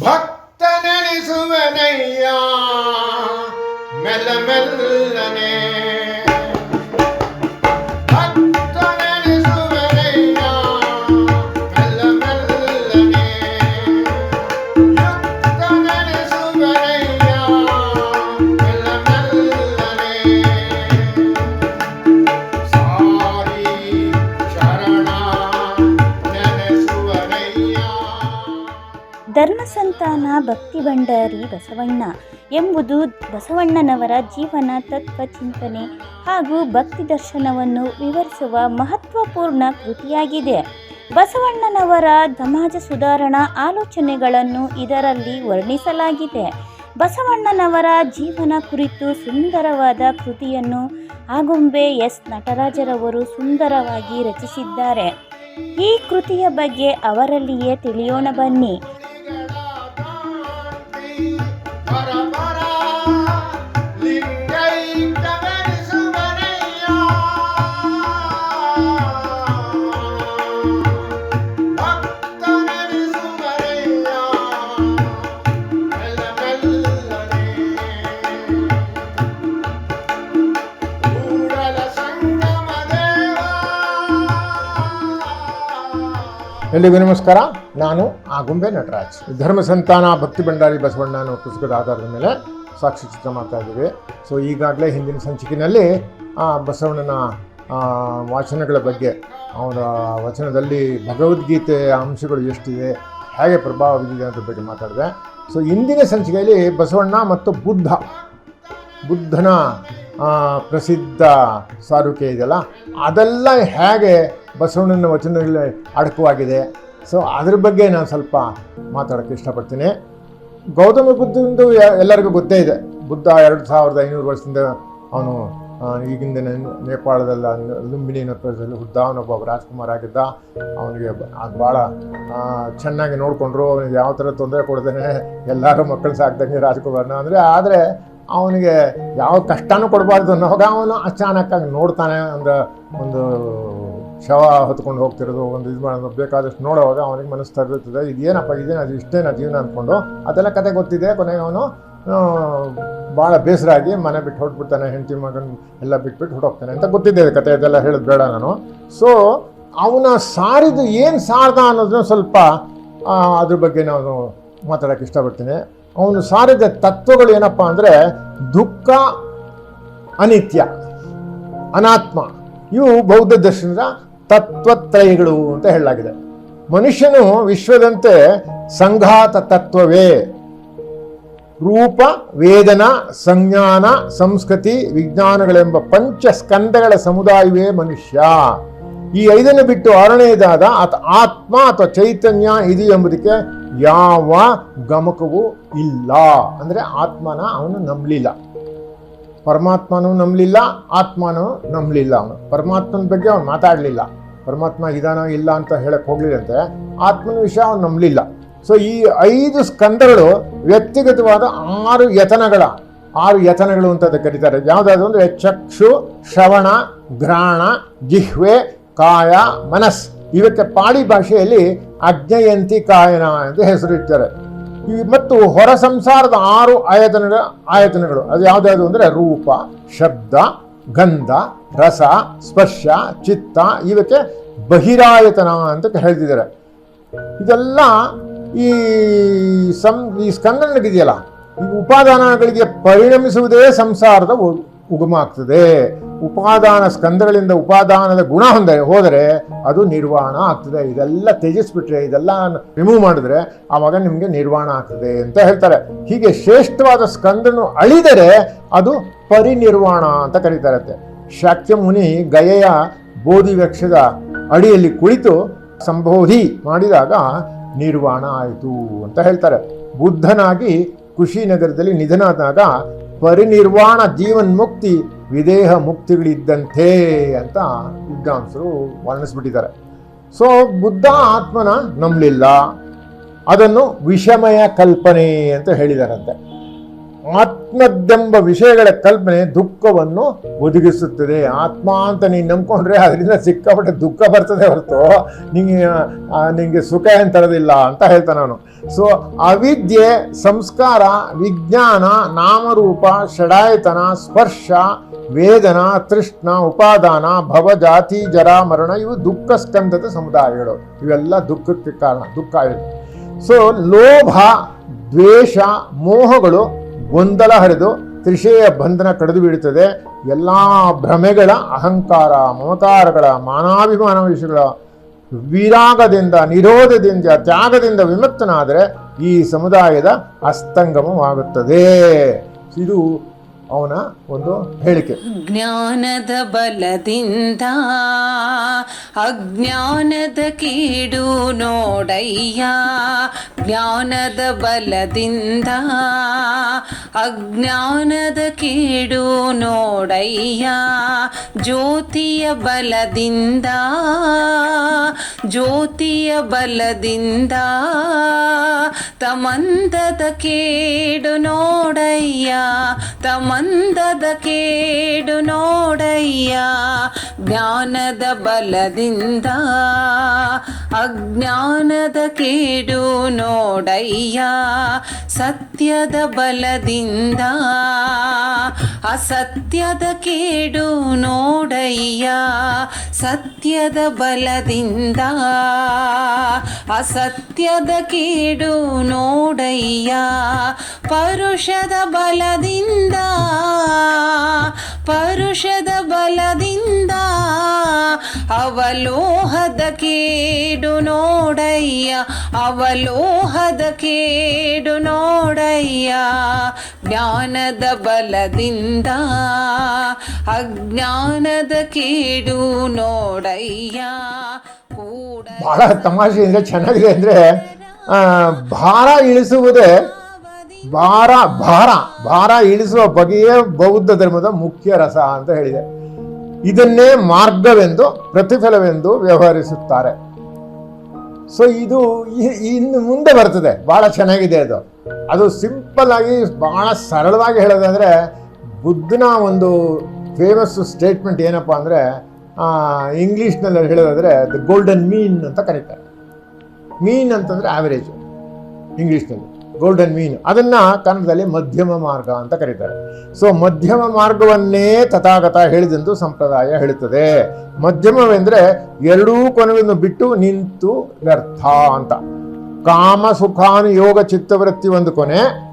ಭಕ್ತ ನೆನೆಸುವನಯ್ಯ ಮೆಲ್ಲ ಮೆಲ್ಲನೆ ಸಂತಾನ ಭಕ್ತಿ ಭಂಡಾರಿ, ಬಸವಣ್ಣ ಎಂಬುದು ಬಸವಣ್ಣನವರ ಜೀವನ ತತ್ವ ಚಿಂತನೆ ಹಾಗೂ ಭಕ್ತಿ ದರ್ಶನವನ್ನು ವಿವರಿಸುವ ಮಹತ್ವಪೂರ್ಣ ಕೃತಿಯಾಗಿದೆ. ಬಸವಣ್ಣನವರ ಸಮಾಜ ಸುಧಾರಣಾ ಆಲೋಚನೆಗಳನ್ನು ಇದರಲ್ಲಿ ವರ್ಣಿಸಲಾಗಿದೆ. ಬಸವಣ್ಣನವರ ಜೀವನ ಕುರಿತು ಸುಂದರವಾದ ಕೃತಿಯನ್ನು ಆಗುಂಬೆ ಎಸ್. ನಟರಾಜರವರು ಸುಂದರವಾಗಿ ರಚಿಸಿದ್ದಾರೆ. ಈ ಕೃತಿಯ ಬಗ್ಗೆ ಅವರಲ್ಲಿಯೇ ತಿಳಿಯೋಣ ಬನ್ನಿ. ಎಲ್ಲಿಗೂ ನಮಸ್ಕಾರ. ನಾನು ಆಗುಂಬೆ ನಟರಾಜ್. ಧರ್ಮ ಸಂತಾನ ಭಕ್ತಿ ಭಂಡಾರಿ ಬಸವಣ್ಣ ಅನ್ನೋ ಪುಸ್ತಕದ ಆಧಾರದ ಮೇಲೆ ಸಾಕ್ಷಿ ಚಿತ್ರ ಮಾಡ್ತಾ ಇದ್ದೀವಿ. ಸೊ ಈಗಾಗಲೇ ಹಿಂದಿನ ಆ ಬಸವಣ್ಣನ ಆ, ವಾಚನಗಳ ಬಗ್ಗೆ ಅವರ ವಚನದಲ್ಲಿ ಭಗವದ್ಗೀತೆಯ ಅಂಶಗಳು ಎಷ್ಟಿದೆ ಹೇಗೆ ಪ್ರಭಾವ ಬಿದ್ದಿದೆ ಅನ್ನೋದ್ರ ಬಗ್ಗೆ ಮಾತಾಡಿದೆ. ಸೊ ಇಂದಿನ ಸಂಚಿಕೆಯಲ್ಲಿ ಬಸವಣ್ಣ ಮತ್ತು ಬುದ್ಧ ಬುದ್ಧನ ಆ, ಪ್ರಸಿದ್ಧ ಸಾರುಕೆ ಇದೆಯಲ್ಲ, ಅದೆಲ್ಲ ಹೇಗೆ ಬಸವಣ್ಣನ ವಚನಗಳಲ್ಲಿ ಅಡಕವಾಗಿದೆ. ಸೊ ಅದ್ರ ಬಗ್ಗೆ ನಾನು ಸ್ವಲ್ಪ ಮಾತಾಡೋಕ್ಕೆ ಇಷ್ಟಪಡ್ತೀನಿ. ಗೌತಮ ಬುದ್ಧಂದು ಎಲ್ಲರಿಗೂ ಗೊತ್ತೇ ಇದೆ. ಬುದ್ಧ ಎರಡು ಸಾವಿರದ ಐನೂರು ವರ್ಷದಿಂದ ಅವನು ಈಗಿಂದ ನೇಪಾಳದಲ್ಲ, ಲುಂಬಿನಿ ಪ್ರದೇಶದಲ್ಲಿ ಬುದ್ಧ ಅವನೊಬ್ಬ ರಾಜ್ಕುಮಾರ್ ಆಗಿದ್ದ. ಅವನಿಗೆ ಅದು ಭಾಳ ಚೆನ್ನಾಗಿ ನೋಡಿಕೊಂಡ್ರು. ಅವನಿಗೆ ಯಾವ ಥರ ತೊಂದರೆ ಕೊಡ್ದೇನೆ ಎಲ್ಲರೂ ಮಕ್ಕಳು ಸಾಕ್ದಂಗೆ ರಾಜ್ಕುಮಾರ್ನ. ಅಂದರೆ, ಆದರೆ ಅವನಿಗೆ ಯಾವ ಕಷ್ಟನೂ ಕೊಡಬಾರ್ದು ಅನ್ನೋವಾಗ ಅವನು ಅಚಾನಕ್ಕಾಗಿ ನೋಡ್ತಾನೆ ಅಂದ್ರೆ ಒಂದು ಶವ ಹೊತ್ಕೊಂಡು ಹೋಗ್ತಿರೋದು, ಒಂದು ಇದು ಮಾಡೋದು ಬೇಕಾದಷ್ಟು ನೋಡೋವಾಗ ಅವನಿಗೆ ಮನಸ್ಸು ತರುತ್ತದೆ ಇದೇನಪ್ಪ, ಇದೇನು ಅದು ಇಷ್ಟೇನ ಜೀವನ ಅಂದ್ಕೊಂಡು ಅದೆಲ್ಲ ಕತೆ ಗೊತ್ತಿದೆ. ಕೊನೆಗೆ ಅವನು ಭಾಳ ಬೇಸರಾಗಿ ಮನೆ ಬಿಟ್ಟು ಹೊರಟ್ಬಿಡ್ತಾನೆ, ಹೆಂಡತಿ ಮಗನ ಎಲ್ಲ ಬಿಟ್ಬಿಟ್ಟು ಹೊರಟೋಗ್ತಾನೆ ಅಂತ ಗೊತ್ತಿದೆ ಕತೆ. ಇದೆಲ್ಲ ಹೇಳೋದು ಬೇಡ ನಾನು. ಸೊ ಅವನ ಸಾರಿದು ಏನು ಸಾರ್ದ ಅನ್ನೋದನ್ನ ಸ್ವಲ್ಪ ಅದ್ರ ಬಗ್ಗೆ ನಾನು ಮಾತಾಡೋಕ್ಕೆ ಇಷ್ಟಪಡ್ತೀನಿ. ಅವನು ಸಾರಿದ ತತ್ವಗಳು ಏನಪ್ಪ ಅಂದರೆ ದುಃಖ, ಅನಿತ್ಯ, ಅನಾತ್ಮ. ಇವು ಬೌದ್ಧ ದರ್ಶನದ ತತ್ವತ್ರಯಗಳು ಅಂತ ಹೇಳಲಾಗಿದೆ. ಮನುಷ್ಯನು ವಿಶ್ವದಂತೆ ಸಂಘಾತ ತತ್ವವೇ. ರೂಪ, ವೇದನ, ಸಂಜ್ಞಾನ, ಸಂಸ್ಕೃತಿ, ವಿಜ್ಞಾನಗಳೆಂಬ ಪಂಚ ಸ್ಕಂದಗಳ ಸಮುದಾಯವೇ ಮನುಷ್ಯ. ಈ ಐದನ್ನು ಬಿಟ್ಟು ಆರನೆಯದಾದ ಆತ ಆತ್ಮ ಅಥವಾ ಚೈತನ್ಯ ಇದು ಎಂಬುದಕ್ಕೆ ಯಾವ ಗಮಕವೂ ಇಲ್ಲ. ಅಂದರೆ ಆತ್ಮನ ಅವನು ನಂಬಲಿಲ್ಲ. ಪರಮಾತ್ಮನೂ ನಂಬಲಿಲ್ಲ, ಆತ್ಮನೂ ನಂಬಲಿಲ್ಲ ಅವನು. ಪರಮಾತ್ಮನ ಬಗ್ಗೆ ಅವನು ಮಾತಾಡಲಿಲ್ಲ. ಪರಮಾತ್ಮ ಇದಾನೋ ಇಲ್ಲ ಅಂತ ಹೇಳಕ್ಕೆ ಹೋಗ್ಲಿಲ್ಲಂತೆ, ಆತ್ಮನ ವಿಷಯ ಅವನು ನಂಬಲಿಲ್ಲ. ಸೊ ಈ ಐದು ಸ್ಕಂದಗಳು ವ್ಯಕ್ತಿಗತವಾದ ಆರು ಯತನಗಳ, ಆರು ಯತನಗಳು ಅಂತ ಅದಕ್ಕೆ ಕರೀತಾರೆ. ಯಾವುದಾದ್ರು ಅಂದರೆ ಚಕ್ಷು, ಶ್ರವಣ, ಘ್ರಾಣ, ಜಿಹ್ವೆ, ಕಾಯ, ಮನಸ್. ಇವಕ್ಕೆ ಪಾಳಿ ಭಾಷೆಯಲ್ಲಿ ಅಜ್ಞಯಂತಿ ಕಾಯನ ಎಂದು ಹೆಸರಿಟ್ಟರೆ ಮತ್ತು ಹೊರ ಸಂಸಾರದ ಆರು ಆಯತನಗಳ ಆಯತನಗಳು, ಅದು ಯಾವುದ್ಯಾವುದು ಅಂದರೆ ರೂಪ, ಶಬ್ದ, ಗಂಧ, ರಸ, ಸ್ಪರ್ಶ, ಚಿತ್ತ, ಇವಕ್ಕೆ ಬಹಿರಾಯತನ ಅಂತ ಹೇಳ್ತಿದ್ದಾರೆ ಇದೆಲ್ಲ ಈ ಸಂ, ಈ ಸ್ಕಂದನಗಿದೆಯಲ್ಲ ಈ ಉಪಾದಾನಗಳಿಗೆ ಪರಿಣಮಿಸುವುದೇ ಸಂಸಾರದ ಉಗಮ ಆಗ್ತದೆ. ಉಪಾದಾನ ಸ್ಕಂದಗಳಿಂದ ಉಪಾದಾನದ ಗುಣ ಹೊಂದ, ಹೋದರೆ ಅದು ನಿರ್ವಾಣ ಆಗ್ತದೆ. ಇದೆಲ್ಲ ತ್ಯಜಿಸ್ಬಿಟ್ರೆ, ಇದೆಲ್ಲ ರಿಮೂವ್ ಮಾಡಿದ್ರೆ ಆವಾಗ ನಿಮಗೆ ನಿರ್ವಾಣ ಆಗ್ತದೆ ಅಂತ ಹೇಳ್ತಾರೆ. ಹೀಗೆ ಶ್ರೇಷ್ಠವಾದ ಸ್ಕಂದನು ಅಳಿದರೆ ಅದು ಪರಿನಿರ್ವಾಣ ಅಂತ ಕರೀತಾರತ್ತೆ ಶಾಕ್ಯ ಮುನಿ ಗಯೆಯ ಬೋಧಿ ವೃಕ್ಷದ ಅಡಿಯಲ್ಲಿ ಕುಳಿತು ಸಂಬೋಧಿ ಮಾಡಿದಾಗ ನಿರ್ವಾಣ ಆಯಿತು ಅಂತ ಹೇಳ್ತಾರೆ. ಬುದ್ಧನಾಗಿ ಕುಶಿನಗರದಲ್ಲಿ ನಿಧನಾದಾಗ ಪರಿನಿರ್ವಾಣ, ಜೀವನ್ ಮುಕ್ತಿ, ವಿದೇಹ ಮುಕ್ತಿಗಳಿದ್ದಂತೆ ಅಂತ ವಿದ್ವಾಂಸರು ವರ್ಣಿಸ್ಬಿಟ್ಟಿದ್ದಾರೆ. ಸೊ, ಬುದ್ಧ ಆತ್ಮನ ನಂಬಲಿಲ್ಲ. ಅದನ್ನು ವಿಷಮಯ ಕಲ್ಪನೆ ಅಂತ ಹೇಳಿದಾರಂತೆ. ಆತ್ಮದ್ದೆಂಬ ವಿಷಯಗಳ ಕಲ್ಪನೆ ದುಃಖವನ್ನು ಒದಗಿಸುತ್ತದೆ. ಆತ್ಮ ಅಂತ ನೀನು ನಂಬ್ಕೊಂಡ್ರೆ ಅದರಿಂದ ಸಿಕ್ಕಾಪಟ್ಟೆ ದುಃಖ ಬರ್ತದೆ ಹೊರತು. ನಿಮಗೆ ನಿಂಗೆ ಸುಖ ಏನು ತರೋದಿಲ್ಲ ಅಂತ ಹೇಳ್ತಾನೆ ನಾನು. ಸೊ ಅವಿದ್ಯೆ, ಸಂಸ್ಕಾರ, ವಿಜ್ಞಾನ, ನಾಮರೂಪ, ಷಡಾಯತನ, ಸ್ಪರ್ಶ, ವೇದನ, ತೃಷ್ಣ, ಉಪಾದಾನ, ಭವ, ಜಾತಿ, ಜರ, ಮರಣ ಇವು ದುಃಖ ಸ್ಕಂದದ ಸಮುದಾಯಗಳು. ಇವೆಲ್ಲ ದುಃಖಕ್ಕೆ ಕಾರಣ, ದುಃಖ ಸೊ ಲೋಭ, ದ್ವೇಷ, ಮೋಹಗಳು ಗೊಂದಲ ಹರಿದು ತ್ರಿಷೆಯ ಬಂಧನ ಕಡಿದು ಬೀಳುತ್ತದೆ. ಎಲ್ಲ ಭ್ರಮೆಗಳ, ಅಹಂಕಾರ, ಮಮತಾರಗಳ, ಮಾನಾಭಿಮಾನ ವಿಷಯಗಳ ವಿರಾಗದಿಂದ, ನಿರೋಧದಿಂದ, ತ್ಯಾಗದಿಂದ ವಿಮುಕ್ತನಾದರೆ ಈ ಸಮುದಾಯದ ಅಸ್ತಂಗಮವಾಗುತ್ತದೆ. ಇದು ಅವನ ಒಂದು ಹೇಳಿಕೆ. ಜ್ಞಾನದ ಬಲದಿಂದ ಅಜ್ಞಾನದ ಕೀಡು ನೋಡಯ್ಯ. ಜ್ಞಾನದ ಬಲದಿಂದ ಅಜ್ಞಾನದ ಕೀಡು ನೋಡಯ್ಯ. ಜ್ಯೋತಿಯ ಬಲದಿಂದ ಜ್ಯೋತಿಯ ಬಲದಿಂದ ತಮಂದದ ಕೇಡು ನೋಡಯ್ಯ. ತಮಂದದ ಕೇಡು ನೋಡಯ್ಯ, ಜ್ಞಾನದ ಬಲದಿಂದ. ಅಜ್ಞಾನದ ಕೇಡು ನೋಡಯ್ಯ, ಸತ್ಯದ ಬಲದಿಂದ. ಅಸತ್ಯದ ಕೇಡು ನೋಡಯ್ಯ, ಸತ್ಯದ ಬಲದಿಂದ. ಅಸತ್ಯದ ಕೇಡು ನೋಡಯ್ಯ, ಪರುಷದ ಬಲದಿಂದ. ಪರುಷದ ಬಲದಿಂದ ಅವಲೋಹದ ಕೇಡು ನೋಡಯ್ಯ, ಅವಲೋಹದ ಕೇಡು ನೋಡಯ್ಯ. ಜ್ಞಾನದ ಬಲದಿಂದ ಅಜ್ಞಾನದ ಕೇಡು ನೋಡಯ್ಯ. ಕೂಡ ಬಹಳ ತಮಾಷೆ ಅಂದರೆ ಚೆನ್ನಾಗಿದೆ ಅಂದರೆ ಭಾರ ಇಳಿಸುವುದೇ ಭಾರ ಭಾರ ಭಾರ ಇಳಿಸುವ ಬಗೆಯೇ ಬೌದ್ಧ ಧರ್ಮದ ಮುಖ್ಯ ರಸ ಅಂತ ಹೇಳಿದೆ. ಇದನ್ನೇ ಮಾರ್ಗವೆಂದು, ಪ್ರತಿಫಲವೆಂದು ವ್ಯವಹರಿಸುತ್ತಾರೆ. ಸೊ ಇದು ಇನ್ನು ಮುಂದೆ ಬರ್ತದೆ. ಬಹಳ ಚೆನ್ನಾಗಿದೆ ಅದು. ಅದು ಸಿಂಪಲ್ ಆಗಿ ಬಹಳ ಸರಳವಾಗಿ ಹೇಳೋದಾದ್ರೆ, ಬುದ್ಧನ ಒಂದು ಫೇಮಸ್ ಸ್ಟೇಟ್ಮೆಂಟ್ ಏನಪ್ಪ ಅಂದರೆ ಇಂಗ್ಲೀಷ್ನಲ್ಲಿ ಹೇಳೋದಾದ್ರೆ ದ ಗೋಲ್ಡನ್ ಮೀನ್ ಅಂತ ಕರೀತಾರೆ. ಮೀನ್ ಅಂತಂದ್ರೆ ಆವರೇಜ್ ಇಂಗ್ಲೀಷ್ನಲ್ಲಿ ಗೋಲ್ಡನ್ ಮೀನ್ ಅದನ್ನ ಕನ್ನಡದಲ್ಲಿ ಮಧ್ಯಮ ಮಾರ್ಗ ಅಂತ ಕರೀತಾರೆ. ಸೊ ಮಧ್ಯಮ ಮಾರ್ಗವನ್ನೇ ತಥಾಗತ ಹೇಳಿದೆಂದು ಸಂಪ್ರದಾಯ ಹೇಳುತ್ತದೆ. ಮಧ್ಯಮವೆಂದ್ರೆ ಎರಡೂ ಕೊನೆಯನ್ನು ಬಿಟ್ಟು ನಿಂತು ವ್ಯರ್ಥ ಅಂತ. ಕಾಮ ಸುಖಾನು ಯೋಗ ಚಿತ್ತವೃತ್ತಿ ಒಂದು ಕೊನೆ.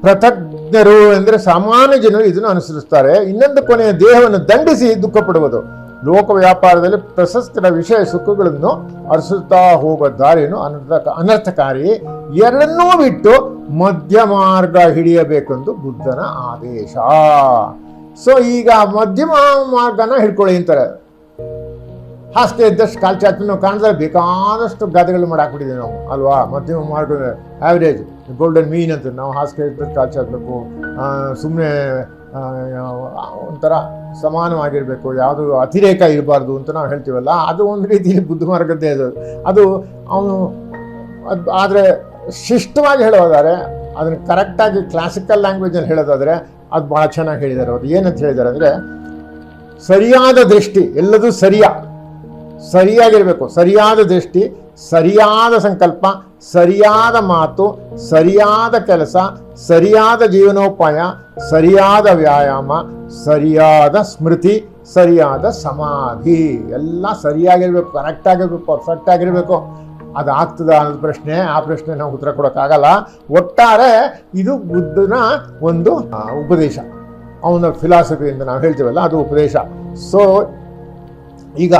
ಪ್ರತಜ್ಞರು ಎಂದರೆ ಸಾಮಾನ್ಯ ಜನರು ಇದನ್ನು ಅನುಸರಿಸ್ತಾರೆ. ಇನ್ನೊಂದು ಕೊನೆಯ ದೇಹವನ್ನು ದಂಡಿಸಿ ದುಃಖ ಪಡುವುದು. ಲೋಕ ವ್ಯಾಪಾರದಲ್ಲಿ ಪ್ರಶಸ್ತರ ವಿಷಯ ಸುಖಗಳನ್ನು ಅರಸುತ್ತಾ ಹೋಗುವ ದಾರಿಯನ್ನು ಅನರ್ಥ ಅನರ್ಥಕಾರಿ ಎರಡನ್ನೂ ಬಿಟ್ಟು ಮಧ್ಯ ಮಾರ್ಗ ಹಿಡಿಯಬೇಕೆಂದು ಬುದ್ಧನ ಆದೇಶ. ಸೊ ಈಗ ಮಧ್ಯಮ ಮಾರ್ಗನ ಹಿಡ್ಕೊಳ್ಳಿ ಅಂತಾರೆ. ಹಾಸಿಗೆ ಇದ್ದಷ್ಟು ಕಾಲ್ ಚಾಚು ನಾವು ಕಾಣಿದ್ರೆ ಬೇಕಾದಷ್ಟು ಗಾದೆಗಳು ಮಾಡಾಕ್ಬಿಟ್ಟಿದ್ದೀವಿ ನಾವು, ಅಲ್ವಾ? ಮಧ್ಯಮ ಮಾರ್ಗ ಆವ್ರೇಜ್ ಗೋಲ್ಡನ್ ಮೀನ್ ಅಂತ ನಾವು ಹಾಸಿಗೆ ಇದ್ದಷ್ಟು ಕಾಲ್ ಚಾಚಬೇಕು ಸುಮ್ಮನೆ ಒಂಥರ ಸಮಾನವಾಗಿರಬೇಕು, ಯಾವುದು ಅತಿರೇಕ ಇರಬಾರ್ದು ಅಂತ ನಾವು ಹೇಳ್ತೀವಲ್ಲ, ಅದು ಒಂದು ರೀತಿಯಲ್ಲಿ ಬುದ್ಧ ಮಾರ್ಗದ್ದೇ ಅದು. ಅದು ಅವನು, ಅದು ಆದರೆ ಶಿಷ್ಟವಾಗಿ ಹೇಳೋದಾದರೆ ಅದನ್ನು ಕರೆಕ್ಟಾಗಿ ಕ್ಲಾಸಿಕಲ್ ಲ್ಯಾಂಗ್ವೇಜಲ್ಲಿ ಹೇಳೋದಾದರೆ, ಅದು ಭಾಳ ಚೆನ್ನಾಗಿ ಹೇಳಿದ್ದಾರೆ ಅವರು. ಏನಂತ ಹೇಳಿದ್ದಾರೆ ಅಂದರೆ, ಸರಿಯಾದ ದೃಷ್ಟಿ, ಎಲ್ಲದೂ ಸರಿಯ, ಸರಿಯಾಗಿರಬೇಕು, ಸರಿಯಾದ ದೃಷ್ಟಿ ಸರಿಯಾದ ಸಂಕಲ್ಪ, ಸರಿಯಾದ ಮಾತು, ಸರಿಯಾದ ಕೆಲಸ, ಸರಿಯಾದ ಜೀವನೋಪಾಯ, ಸರಿಯಾದ ವ್ಯಾಯಾಮ, ಸರಿಯಾದ ಸ್ಮೃತಿ, ಸರಿಯಾದ ಸಮಾಧಿ. ಎಲ್ಲ ಸರಿಯಾಗಿರ್ಬೇಕು ಕರೆಕ್ಟ್ ಆಗಿರ್ಬೇಕು ಪರ್ಫೆಕ್ಟ್ ಆಗಿರಬೇಕು ಅದು ಆಗ್ತದ ಅನ್ನೋದು ಪ್ರಶ್ನೆ. ಆ ಪ್ರಶ್ನೆ ನಾವು ಉತ್ತರ ಕೊಡೋಕ್ಕಾಗಲ್ಲ. ಒಟ್ಟಾರೆ ಇದು ಬುದ್ಧನ ಒಂದು ಉಪದೇಶ. ಅವನ ಫಿಲಾಸಫಿಯಿಂದ ನಾವು ಹೇಳ್ತೀವಲ್ಲ, ಅದು ಉಪದೇಶ. ಸೊ ಈಗ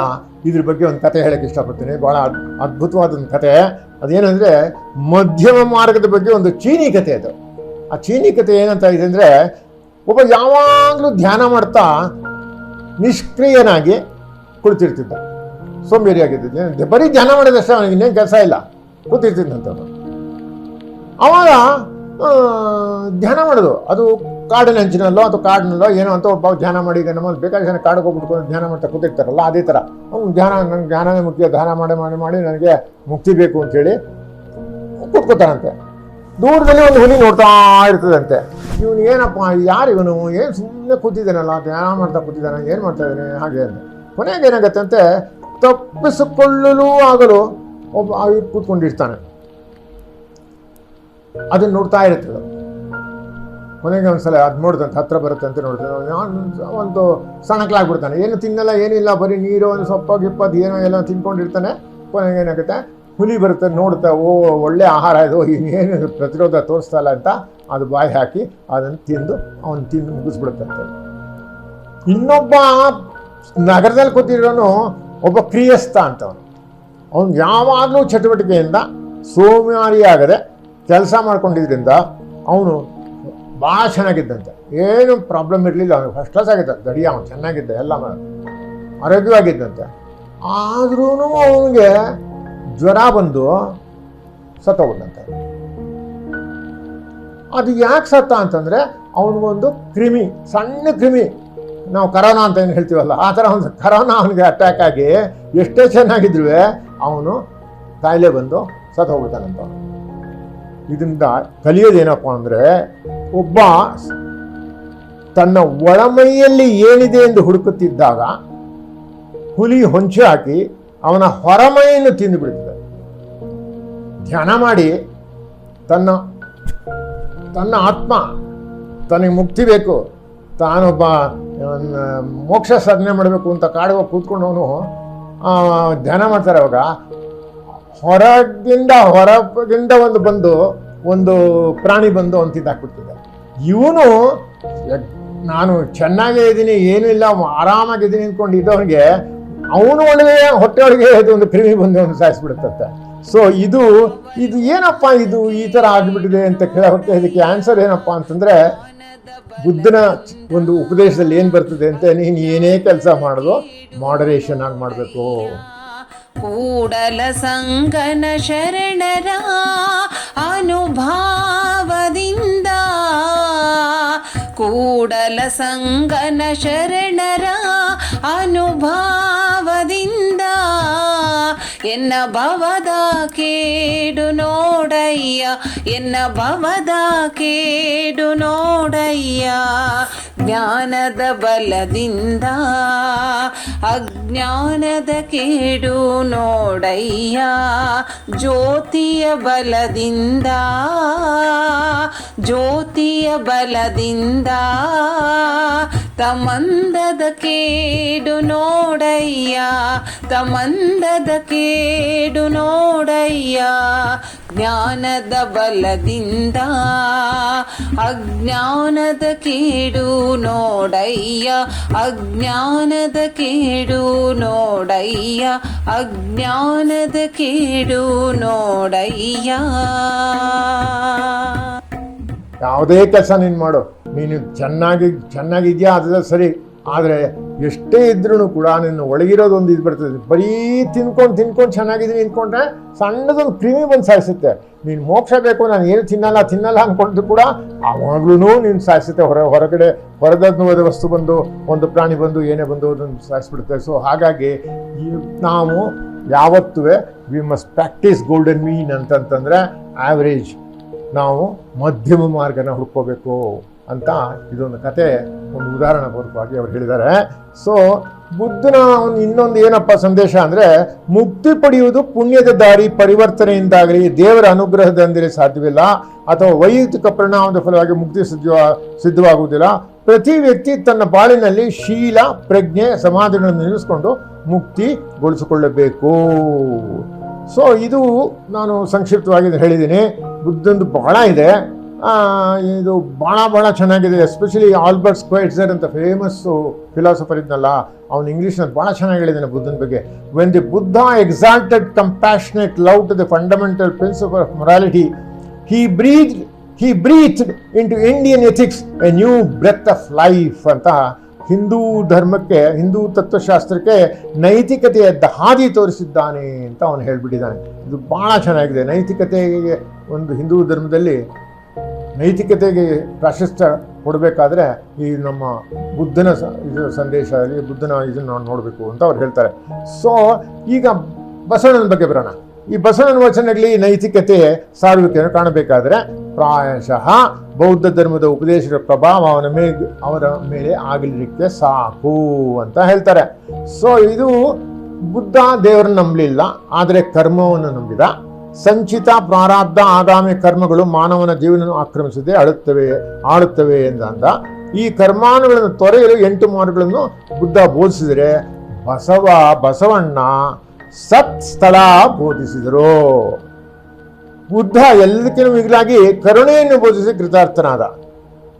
ಇದ್ರ ಬಗ್ಗೆ ಒಂದು ಕತೆ ಹೇಳಕ್ಕೆ ಇಷ್ಟಪಡ್ತೀನಿ. ಭಾಳ ಅದ್- ಅದ್ಭುತವಾದ ಒಂದು ಕತೆ. ಅದೇನಂದರೆ, ಮಧ್ಯಮ ಮಾರ್ಗದ ಬಗ್ಗೆ ಒಂದು ಚೀನಿ ಕತೆ ಅದು. ಆ ಚೀನಿ ಕತೆ ಏನಂತ ಇದೆ ಅಂದರೆ, ಒಬ್ಬ ಯಾವಾಗಲೂ ಧ್ಯಾನ ಮಾಡ್ತಾ ನಿಷ್ಕ್ರಿಯನಾಗಿ ಕುಳಿತಿರ್ತಿದ್ದ. ಸೋಂಬೇರಿಯಾಗಿದ್ದ. ಬರೀ ಧ್ಯಾನ ಮಾಡಿದಷ್ಟೇ ಅವನಿಗೆ ಇನ್ನೇನು ಕೆಲಸ ಇಲ್ಲ. ಕೂತಿರ್ತಿದ್ದಂಥವ್ರು ಅವಾಗ ಧ್ಯಾನ ಮಾಡೋದು. ಅದು ಕಾಡಿನ ಅಂಚಿನಲ್ಲೋ ಅಥವಾ ಕಾಡಿನಲ್ಲೋ ಏನೋ ಅಂತ ಒಬ್ಬ ಧ್ಯಾನ ಮಾಡಿ, ಈಗ ನಮ್ಮಲ್ಲಿ ಬೇಕಾದ ಜನ ಕಾಡಿಗೆ ಹೋಗ್ಬಿಟ್ಕೊಂಡು ಧ್ಯಾನ ಮಾಡ್ತಾ ಕೂತಿರ್ತಾರಲ್ಲ, ಅದೇ ಥರ. ಅವ್ನು ಧ್ಯಾನ, ನಂಗೆ ಧ್ಯಾನವೇ ಮುಖ್ಯ, ಧ್ಯಾನ ಮಾಡಿ ಮಾಡಿ ಮಾಡಿ ನನಗೆ ಮುಕ್ತಿ ಬೇಕು ಅಂತೇಳಿ ಕೂತ್ಕೋತಾನಂತೆ ದೂರದಲ್ಲಿ ಒಂದು ಹುಲಿ ನೋಡ್ತಾ ಇರ್ತದಂತೆ. ಇವನು ಏನಪ್ಪ, ಯಾರು ಇವನು? ಏನು ಸುಮ್ಮನೆ ಕೂತಿದ್ದಾನಲ್ಲ, ಧ್ಯಾನ ಮಾಡ್ತಾ ಕೂತಿದ್ದಾನೆ, ಏನು ಮಾಡ್ತಾ ಇದ್ದಾನೆ ಹಾಗೆ ಅಂತ. ಕೊನೆಗೆ ಅಂತೆ ತಪ್ಪಿಸಿಕೊಳ್ಳಲು ಆಗಲು ಒಬ್ಬ ಕೂತ್ಕೊಂಡಿರ್ತಾನೆ. ಅದನ್ನು ನೋಡ್ತಾ ಇರ್ತದೆ. ಕೊನೆಗೆ ಒಂದ್ಸಲ ಅದು ನೋಡ್ದಂತ, ಹತ್ರ ಬರುತ್ತೆ ಅಂತ ನೋಡ್ತಾನೆ ಅವ್ನು ಒಂದು ಸಣ್ಣಕ್ಲಾಗ್ಬಿಡ್ತಾನೆ ಏನು ತಿನ್ನಲ್ಲ ಏನಿಲ್ಲ ಬರೀ ನೀರು, ಒಂದು ಸೊಪ್ಪ ಗಿಪ್ಪದು ಏನೋ ಎಲ್ಲ ತಿನ್ಕೊಂಡಿರ್ತಾನೆ. ಕೊನೆಗೆ ಏನಾಗುತ್ತೆ? ಹುಲಿ ಬರುತ್ತೆ ನೋಡ್ತಾ, ಓ, ಒಳ್ಳೆ ಆಹಾರ ಇದು ಏನು ಪ್ರತಿರೋಧ ತೋರಿಸ್ತಾ ಅಂತ ಅದು ಬಾಯಿ ಹಾಕಿ ಅದನ್ನು ತಿಂದು ಅವನು ತಿಂದು ಮುಗಿಸ್ಬಿಡುತ್ತಂತೆ ಇನ್ನೊಬ್ಬ ನಗರದಲ್ಲಿ ಕೂತಿರೋನು ಒಬ್ಬ ಕ್ರಿಯಸ್ಥ ಅಂತವನು. ಅವನು ಯಾವಾಗಲೂ ಚಟುವಟಿಕೆಯಿಂದ ಸೋಮಾರಿಯಾಗದೆ ಕೆಲಸ ಮಾಡ್ಕೊಂಡಿದ್ರಿಂದ ಅವನು ಭಾಳ ಚೆನ್ನಾಗಿದ್ದಂತೆ. ಏನು ಪ್ರಾಬ್ಲಮ್ ಇರಲಿಲ್ಲ ಅವನು ಫಸ್ಟ್ ಕ್ಲಾಸ್ ಆಗಿದ್ದ ದಡಿ, ಅವನು ಚೆನ್ನಾಗಿದ್ದ, ಎಲ್ಲ ಆರೋಗ್ಯವಾಗಿದ್ದಂತೆ. ಆದ್ರೂ ಅವನಿಗೆ ಜ್ವರ ಬಂದು ಸತ್ತೋಗ್ಬಿಟ್ಟಂತೆ. ಅದು ಯಾಕೆ ಸತ್ತ ಅಂತಂದರೆ ಅವನಿಗೊಂದು ಕ್ರಿಮಿ, ಸಣ್ಣ ಕ್ರಿಮಿ. ನಾವು ಕರೋನಾ ಅಂತ ಏನು ಹೇಳ್ತೀವಲ್ಲ, ಆ ಥರ ಒಂದು ಕರೋನಾ ಅವನಿಗೆ ಅಟ್ಯಾಕ್ ಆಗಿ ಎಷ್ಟೇ ಚೆನ್ನಾಗಿದ್ರು ಅವನು ಕಾಯಿಲೆ ಬಂದು ಸತ್ತು ಹೋಗ್ಬಿಡ್ತಾನಂತ. ಇದರಿಂದ ಕಲಿಯೋದೇನಪ್ಪ ಅಂದರೆ ಒಬ್ಬ ತನ್ನ ಒಳಮೈಯಲ್ಲಿ ಏನಿದೆ ಎಂದು ಹುಡುಕುತ್ತಿದ್ದಾಗ ಹುಲಿ ಹೊಂಚು ಹಾಕಿ ಅವನ ಹೊರಮೈಯನ್ನು ತಿಂದು ಬಿಡ್ತದೆ ಧ್ಯಾನ ಮಾಡಿ ತನ್ನ ತನ್ನ ಆತ್ಮ ತನಗೆ ಮುಕ್ತಿ ಬೇಕು. ತಾನೊಬ್ಬ ಮೋಕ್ಷ ಸಾಧನೆ ಮಾಡಬೇಕು ಅಂತ ಕಾಡುವ ಕೂತ್ಕೊಂಡವನು ಧ್ಯಾನ ಮಾಡ್ತಾರೆ ಅವಾಗ. ಹೊರಗಿಂದ ಹೊರಗಿಂದ ಒಂದು ಬಂದು ಒಂದು ಪ್ರಾಣಿ ಬಂದು ಅಂತ ತಿಂದಾಕ್ಬಿಡ್ತಿದ್ದ ಇವನು ನಾನು ಚೆನ್ನಾಗೇ ಇದ್ದೀನಿ, ಏನೂ ಇಲ್ಲ ಆರಾಮಾಗಿದ್ದೀನಿ ಅಂದ್ಕೊಂಡು ಇದ್ದವನಿಗೆ ಅವನು ಒಳಗೆ ಹೊಟ್ಟೆ ಒಳಗೆ ಒಂದು ಕ್ರಿಮಿ ಬಂದು ಅವನು ಸಾಯಿಸ್ಬಿಡುತ್ತಂತೆ. ಸೊ ಇದು ಇದು ಏನಪ್ಪ ಇದು ಈ ಥರ ಆಗಿಬಿಟ್ಟಿದೆ ಅಂತ ಕೇಳೋಕ್ಕೆ ಇದಕ್ಕೆ ಆನ್ಸರ್ ಏನಪ್ಪ ಅಂತಂದರೆ, ಬುದ್ಧನ ಒಂದು ಉಪದೇಶದಲ್ಲಿ ಏನು ಬರ್ತದೆ ಅಂತ ನೀನು ಏನೇ ಕೆಲಸ ಮಾಡೋದು ಮಾಡರೇಷನ್ ಆಗಿ ಮಾಡಬೇಕು. ಕೂಡಲ ಸಂಗನ ಶರಣರ ಅನುಭಾವದಿಂದ ಕೂಡಲ ಸಂಗನ ಶರಣರ ಅನುಭಾವದಿಂದ ಎನ್ನ ಭವದ ಕೇಡು ನೋಡಯ್ಯ ಎನ್ನ ಭವದ ಕೇಡು ನೋಡಯ್ಯ ಜ್ಞಾನದ ಬಲದಿಂದ, ಅಜ್ಞಾನದ ಕೇಡು ನೋಡಯ್ಯ, ಜ್ಯೋತಿಯ ಬಲದಿಂದ ಜ್ಯೋತಿಯ ಬಲದಿಂದ, ತಮಂದದ ಕೇಡು ನೋಡಯ್ಯ, ತಮಂದದ ಕೇಡು ನೋಡಯ್ಯ ಜ್ಞಾನದ ಬಲದಿಂದ, ಅಜ್ಞಾನದ ಕೇಡು ನೋಡಯ್ಯ, ಅಜ್ಞಾನದ ಕೇಡು ನೋಡಯ್ಯ, ಅಜ್ಞಾನದ ಕೇಡು ನೋಡಯ್ಯ. ಯಾವುದೇ ಕೆಲಸ ನೀನು ಮಾಡು. ನೀನು ಚೆನ್ನಾಗಿ, ಚೆನ್ನಾಗಿದ್ಯಾ ಅದ್ರ ಸರಿ. ಆದರೆ ಎಷ್ಟೇ ಇದ್ರೂ ಕೂಡ ನಿನ್ನ ಒಳಗಿರೋದೊಂದು ಇದು ಬರ್ತದೆ. ಬರೀ ತಿನ್ಕೊಂಡು ತಿನ್ಕೊಂಡು ಚೆನ್ನಾಗಿದ್ದೀನಿ ಅಂದ್ಕೊಂಡ್ರೆ ಸಣ್ಣದೊಂದು ಕ್ರಿಮಿ ಬಂದು ಸಾಯಿಸುತ್ತೆ. ನೀನು ಮೋಕ್ಷ ಬೇಕು, ನಾನು ಏನು ತಿನ್ನಲ್ಲ ತಿನ್ನಲ್ಲ ಅಂದ್ಕೊಂಡು ಕೂಡ ಆವಾಗ್ಲೂ ನೀನು ಸಾಯಿಸುತ್ತೆ. ಹೊರ, ಹೊರಗಡೆ ಹೊರಗದ ವಸ್ತು ಬಂದು, ಒಂದು ಪ್ರಾಣಿ ಬಂದು, ಏನೇ ಬಂದು ಅದನ್ನು ಸಾಯಿಸ್ಬಿಡುತ್ತೆ. ಸೊ ಹಾಗಾಗಿ ನಾವು ಯಾವತ್ತೂ we must practice golden mean ಅಂತಂತಂದರೆ ಆವ್ರೇಜ್ ನಾವು ಮಧ್ಯಮ ಮಾರ್ಗನ ಹುಡ್ಕೋಬೇಕು. ಅಂತ ಇದೊಂದು ಕತೆ, ಒಂದು ಉದಾಹರಣೆ ಪೂರ್ವಕವಾಗಿ ಅವ್ರು ಹೇಳಿದ್ದಾರೆ. ಸೊ ಬುದ್ಧನ ಒಂದು ಇನ್ನೊಂದು ಏನಪ್ಪ ಸಂದೇಶ ಅಂದರೆ, ಮುಕ್ತಿ ಪಡೆಯುವುದು ಪುಣ್ಯದ ದಾರಿ, ಪರಿವರ್ತನೆಯಿಂದಾಗಲಿ ದೇವರ ಅನುಗ್ರಹದಿಂದಲೇ ಸಾಧ್ಯವಿಲ್ಲ, ಅಥವಾ ವೈಯಕ್ತಿಕ ಪರಿಣಾಮದ ಫಲವಾಗಿ ಮುಕ್ತಿ ಸಿದ್ಧ ಸಿದ್ಧವಾಗುವುದಿಲ್ಲ. ಪ್ರತಿ ವ್ಯಕ್ತಿ ತನ್ನ ಬಾಳಿನಲ್ಲಿ ಶೀಲ, ಪ್ರಜ್ಞೆ ಸಮಾಧಿಗಳನ್ನು ನಿಲ್ಲಿಸಿಕೊಂಡು ಮುಕ್ತಿಗೊಳಿಸಿಕೊಳ್ಳಬೇಕು. ಸೊ ಇದು ನಾನು ಸಂಕ್ಷಿಪ್ತವಾಗಿ ಹೇಳಿದ್ದೀನಿ. ಬುದ್ಧಂದು ಬಹಳ ಇದೆ. ಇದು ಭಾಳ ಭಾಳ ಚೆನ್ನಾಗಿದೆ ಎಸ್ಪೆಷಲಿ ಆಲ್ಬರ್ಟ್ ಸ್ಕ್ವೈಟ್ಸರ್ ಅಂತ ಫೇಮಸ್ಸು ಫಿಲಾಸಫರ್ ಇದ್ನಲ್ಲ, ಅವನು ಇಂಗ್ಲೀಷ್ನಲ್ಲಿ ಭಾಳ ಚೆನ್ನಾಗಿ ಹೇಳಿದ್ದಾನೆ ಬುದ್ಧನ ಬಗ್ಗೆ. When the Buddha exalted compassionate love to the fundamental principle of morality he breathe he breathed in to Indian ethics a new breath of life ಅಂತ ಹಿಂದೂ ಧರ್ಮಕ್ಕೆ, ಹಿಂದೂ ತತ್ವಶಾಸ್ತ್ರಕ್ಕೆ ನೈತಿಕತೆಯ ಹಾದಿ ತೋರಿಸಿದ್ದಾನೆ ಅಂತ ಅವನು ಹೇಳಿಬಿಟ್ಟಿದ್ದಾನೆ. ಇದು ಭಾಳ ಚೆನ್ನಾಗಿದೆ. ನೈತಿಕತೆಗೆ ಒಂದು ಹಿಂದೂ ಧರ್ಮದಲ್ಲಿ ನೈತಿಕತೆಗೆ ಪ್ರಾಶಸ್ತ್ಯ ಕೊಡಬೇಕಾದ್ರೆ ಈ ನಮ್ಮ ಬುದ್ಧನ ಇದು ಸಂದೇಶ ಆಗಲಿ ಬುದ್ಧನ ಇದನ್ನು ನಾವು ನೋಡಬೇಕು ಅಂತ ಅವ್ರು ಹೇಳ್ತಾರೆ. ಸೊ ಈಗ ಬಸವಣ್ಣನ ಬಗ್ಗೆ ಬರೋಣ. ಈ ಬಸವಣ್ಣನ ವಚನಗಳಲ್ಲಿ ನೈತಿಕತೆ ಸಾರುವಿಕೆಯನ್ನು ಕಾಣಬೇಕಾದ್ರೆ ಪ್ರಾಯಶಃ ಬೌದ್ಧ ಧರ್ಮದ ಉಪದೇಶದ ಪ್ರಭಾವ ಅವನ ಮೇಲೆ ಅವರ ಮೇಲೆ ಆಗಲಿಕ್ಕೆ ಸಾಕು ಅಂತ ಹೇಳ್ತಾರೆ. ಸೊ ಇದು ಬುದ್ಧ ದೇವರನ್ನು ನಂಬಲಿಲ್ಲ, ಆದರೆ ಕರ್ಮವನ್ನು ನಂಬಿದ ಸಂಚಿತ ಪ್ರಾರಬ್ಧ ಆಗಾಮಿ ಕರ್ಮಗಳು ಮಾನವನ ಜೀವನ ಆಕ್ರಮಿಸದೆ, ಅಳುತ್ತವೆ, ಆಳುತ್ತವೆ ಎಂದಂದ ಈ ಕರ್ಮಾನುಗಳನ್ನು ತೊರೆಯಲು ಎಂಟು ಮಾರ್ಗಗಳನ್ನು ಬುದ್ಧ ಬೋಧಿಸಿದರೆ ಬಸವ, ಬಸವಣ್ಣ ಸತ್ ಸ್ಥಳ ಬೋಧಿಸಿದರು. ಬುದ್ಧ ಎಲ್ಲದಕ್ಕಿಂತ ಮಿಗಿಲಾಗಿ ಕರುಣೆಯನ್ನು ಬೋಧಿಸಿ ಕೃತಾರ್ಥನಾದ.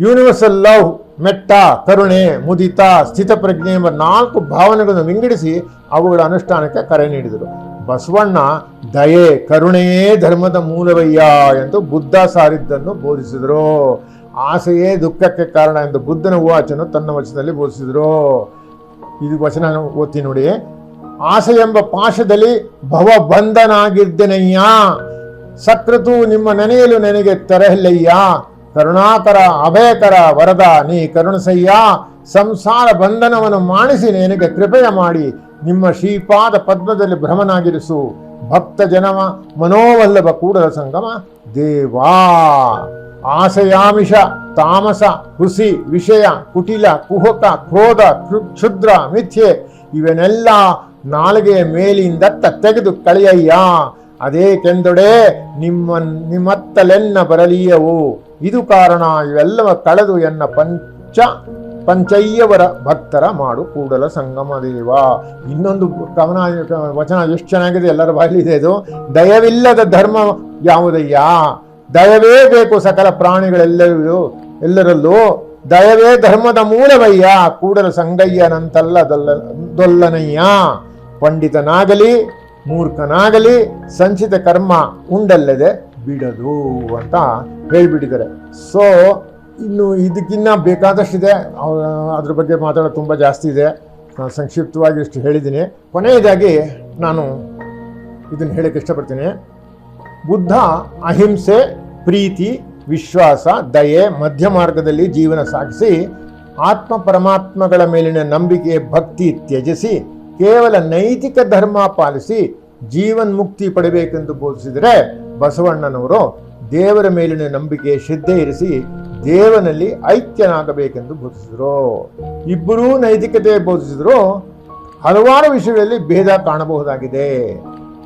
ಯೂನಿವರ್ಸಲ್ ಲವ್ ಮೆಟ್ಟ, ಕರುಣೆ, ಮುದಿತ, ಸ್ಥಿತಪ್ರಜ್ಞೆ ಎಂಬ ನಾಲ್ಕು ಭಾವನೆಗಳನ್ನು ವಿಂಗಡಿಸಿ ಅವುಗಳ ಅನುಷ್ಠಾನಕ್ಕೆ ಕರೆ ನೀಡಿದರು. ಬಸವಣ್ಣ, ದಯೆ ಕರುಣೆಯೇ ಧರ್ಮದ ಮೂಲವಯ್ಯ ಎಂದು ಬುದ್ಧ ಸಾರಿದ್ದನ್ನು ಬೋಧಿಸಿದರು. ಆಸೆಯೇ ದುಃಖಕ್ಕೆ ಕಾರಣ ಎಂದು ಬುದ್ಧನ ವಾಚನ ತನ್ನ ವಚನದಲ್ಲಿ ಬೋಧಿಸಿದರು. ಇದು ವಚನ ಓದ್ತೀನಿ ನೋಡಿ. ಆಸೆ ಎಂಬ ಪಾಶದಲ್ಲಿ ಭವ ಬಂಧನಾಗಿದ್ದೇನಯ್ಯ ಸಕೃತು ನಿಮ್ಮ ನೆನೆಯಲು ನನಗೆ ತರಹಲ್ಲಯ್ಯ? ಕರುಣಾಕರ, ಅಭಯಕರ ವರದ, ನೀ ಕರುಣಸಯ್ಯ, ಸಂಸಾರ ಬಂಧನವನ್ನು ಮಾಡಿಸಿ, ನಿನಗೆ ಕೃಪೆಯ ಮಾಡಿ, ನಿಮ್ಮ ಶ್ರೀಪಾದ ಪದ್ಮದಲ್ಲಿ ಭ್ರಮನಾಗಿರಿಸು. ಭಕ್ತ ಜನವ ಮನೋವಲ್ಲಭ ಕೂಡಲ ಸಂಗಮ, ದೇವಾ. ಆಸಯಾಮಿಷ, ತಾಮಸ, ಹುಸಿ, ವಿಷಯ, ಕುಟಿಲ, ಕುಹಕ, ಕ್ರೋಧ ಕ್ಷುದ್ರ, ಮಿಥ್ಯೆ ಇವನ್ನೆಲ್ಲ ನಾಲಿಗೆಯ ಮೇಲಿಂದತ್ತ ತೆಗೆದು ಕಳೆಯಯ್ಯ. ಅದೇಕೆಂದೊಡೆ ನಿಮ್ಮ ನಿಮ್ಮತ್ತಲೆನ್ನ ಬರಲೀಯವು. ಇದು ಕಾರಣ ಇವೆಲ್ಲವ ಕಳೆದು ಎನ್ನ ಪಂಚ ಪಂಚಯ್ಯವರ ಭಕ್ತರ ಮಾಡು ಕೂಡಲ ಸಂಗಮ ದೇವ. ಇನ್ನೊಂದು ಕವನ ವಚನ ಎಷ್ಟು ಚೆನ್ನಾಗಿದೆ ಎಲ್ಲರ ಬಾಯಲಿದೆ ಇದೆ. ದಯವಿಲ್ಲದ ಧರ್ಮ ಯಾವುದಯ್ಯ? ದಯವೇ ಬೇಕು ಸಕಲ ಪ್ರಾಣಿಗಳೆಲ್ಲರೂ, ಎಲ್ಲರಲ್ಲೂ. ದಯವೇ ಧರ್ಮದ ಮೂಲವಯ್ಯ? ಕೂಡಲ ಸಂಗಯ್ಯನಂತಲ್ಲ ದೊಲ್ಲ, ದೊಲ್ಲನಯ್ಯ. ಪಂಡಿತನಾಗಲಿ ಮೂರ್ಖನಾಗಲಿ, ಸಂಚಿತ ಕರ್ಮ ಉಂಡಲ್ಲದೆ ಬಿಡದು ಅಂತ ಹೇಳಿಬಿಟ್ಟಿದ್ದಾರೆ. ಸೊ ಇನ್ನು ಇದಕ್ಕಿನ್ನ ಬೇಕಾದಷ್ಟಿದೆ. ಅದ್ರ ಬಗ್ಗೆ ಮಾತಾಡೋದು ತುಂಬ ಜಾಸ್ತಿ ಇದೆ. ನಾನು ಸಂಕ್ಷಿಪ್ತವಾಗಿ ಇಷ್ಟು ಹೇಳಿದ್ದೀನಿ. ಕೊನೆಯದಾಗಿ ನಾನು ಇದನ್ನು ಹೇಳಕ್ಕೆ ಇಷ್ಟಪಡ್ತೀನಿ. ಬುದ್ಧ, ಅಹಿಂಸೆ, ಪ್ರೀತಿ, ವಿಶ್ವಾಸ, ದಯೆ, ಮಧ್ಯ ಮಾರ್ಗದಲ್ಲಿ ಜೀವನ ಸಾಗಿಸಿ, ಆತ್ಮ ಪರಮಾತ್ಮಗಳ ಮೇಲಿನ ನಂಬಿಕೆ, ಭಕ್ತಿ ತ್ಯಜಿಸಿ ಕೇವಲ ನೈತಿಕ ಧರ್ಮ ಪಾಲಿಸಿ ಜೀವನ್ ಮುಕ್ತಿ ಪಡಬೇಕೆಂದು ಬೋಧಿಸಿದರೆ ಬಸವಣ್ಣನವರು ದೇವರ ಮೇಲಿನ ನಂಬಿಕೆ ಶ್ರದ್ಧೆ ಇರಿಸಿ ದೇವನಲ್ಲಿ ಐಕ್ಯನಾಗಬೇಕೆಂದು ಬೋಧಿಸಿದರು. ಇಬ್ಬರೂ ನೈತಿಕತೆ ಬೋಧಿಸಿದ್ರು ಹಲವಾರು ವಿಷಯಗಳಲ್ಲಿ ಭೇದ ಕಾಣಬಹುದಾಗಿದೆ.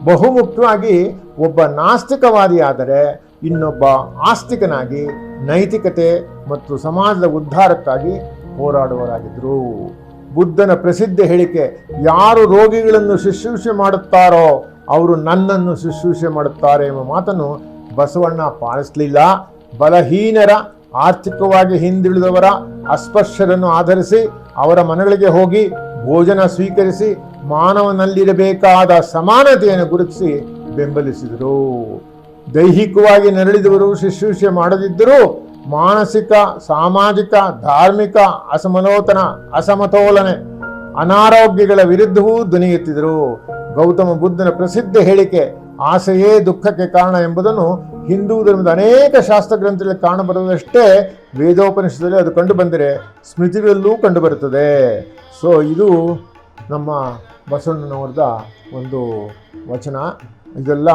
ಬಹುಮುಖ್ಯವಾಗಿ ಒಬ್ಬ ನಾಸ್ತಿಕವಾದಿಯಾದರೆ ಇನ್ನೊಬ್ಬ ಆಸ್ತಿಕನಾಗಿ ನೈತಿಕತೆ ಮತ್ತು ಸಮಾಜದ ಉದ್ಧಾರಕ್ಕಾಗಿ ಹೋರಾಡುವರಾಗಿದ್ದರು ಬುದ್ಧನ ಪ್ರಸಿದ್ಧ ಹೇಳಿಕೆ, ಯಾರು ರೋಗಿಗಳನ್ನು ಶುಶ್ರೂಷೆ ಮಾಡುತ್ತಾರೋ ಅವರು ನನ್ನನ್ನು ಶುಶ್ರೂಷೆ ಮಾಡುತ್ತಾರೆ ಎಂಬ ಮಾತನ್ನು ಬಸವಣ್ಣ ಪಾಲಿಸಲಿಲ್ಲ. ಬಲಹೀನರ, ಆರ್ಥಿಕವಾಗಿ ಹಿಂದುಳಿದವರ ಅಸ್ಪರ್ಶರನ್ನು ಆಧರಿಸಿ ಅವರ ಮನೆಗಳಿಗೆ ಹೋಗಿ ಭೋಜನ ಸ್ವೀಕರಿಸಿ ಮಾನವನಲ್ಲಿರಬೇಕಾದ ಸಮಾನತೆಯನ್ನು ಗುರುತಿಸಿ ಬೆಂಬಲಿಸಿದರು. ದೈಹಿಕವಾಗಿ ನರಳಿದವರು ಶುಶ್ರೂಷೆ ಮಾಡದಿದ್ದರೂ ಮಾನಸಿಕ, ಸಾಮಾಜಿಕ, ಧಾರ್ಮಿಕ ಅಸಮಲೋತನ ಅಸಮತೋಲನೆ, ಅನಾರೋಗ್ಯಗಳ ವಿರುದ್ಧವೂ ದುನಿಯುತ್ತಿದ್ದರು ಗೌತಮ ಬುದ್ಧನ ಪ್ರಸಿದ್ಧ ಹೇಳಿಕೆ, ಆಸೆಯೇ ದುಃಖಕ್ಕೆ ಕಾರಣ ಎಂಬುದನ್ನು ಹಿಂದೂ ಧರ್ಮದ ಅನೇಕ ಶಾಸ್ತ್ರ ಗ್ರಂಥಗಳಲ್ಲಿ ಕಾಣಬರುವುದಷ್ಟೇ ವೇದೋಪನಿಷದಲ್ಲಿ ಅದು ಕಂಡು ಬಂದರೆ ಸ್ಮೃತಿಗಳಲ್ಲೂ ಕಂಡುಬರುತ್ತದೆ ಸೊ ಇದು ನಮ್ಮ ಬಸವಣ್ಣನವರದ ಒಂದು ವಚನ. ಇದೆಲ್ಲ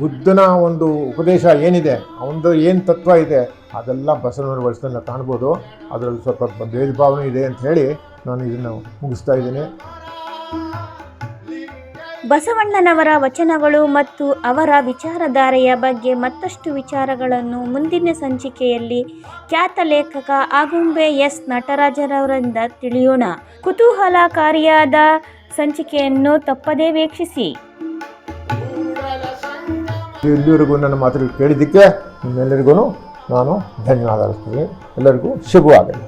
ಬುದ್ಧನ ಒಂದು ಉಪದೇಶ ಏನಿದೆ, ಅವನದು ಏನು ತತ್ವ ಇದೆ, ಅದೆಲ್ಲ ಬಸವಣ್ಣವರ ವಚನದಲ್ಲಿ ಕಾಣ್ಬೋದು. ಅದರಲ್ಲಿ ಸ್ವಲ್ಪ ಭೇದ ಭಾವನೆ ಇದೆ ಅಂತ ಹೇಳಿ ನಾನು ಇದನ್ನು ಮುಗಿಸ್ತಾ ಇದ್ದೀನಿ. ಬಸವಣ್ಣನವರ ವಚನಗಳು ಮತ್ತು ಅವರ ವಿಚಾರಧಾರೆಯ ಬಗ್ಗೆ ಮತ್ತಷ್ಟು ವಿಚಾರಗಳನ್ನು ಮುಂದಿನ ಸಂಚಿಕೆಯಲ್ಲಿ ಖ್ಯಾತ ಲೇಖಕ ಆಗುಂಬೆ ಎಸ್ ನಟರಾಜರವರಿಂದ ತಿಳಿಯೋಣ. ಕುತೂಹಲಕಾರಿಯಾದ ಸಂಚಿಕೆಯನ್ನು ತಪ್ಪದೇ ವೀಕ್ಷಿಸಿ. ಇಲ್ಲಿವರೆಗೂ ನನ್ನ ಮಾತುಗಳು ಕೇಳಿದ್ದಕ್ಕೆ ನಿಮ್ಮೆಲ್ಲರಿಗೂ ನಾನು ಧನ್ಯವಾದ ಅರ್ಪಿಸ್ತೀನಿ. ಎಲ್ಲರಿಗೂ ಶುಭವಾಗಲಿ.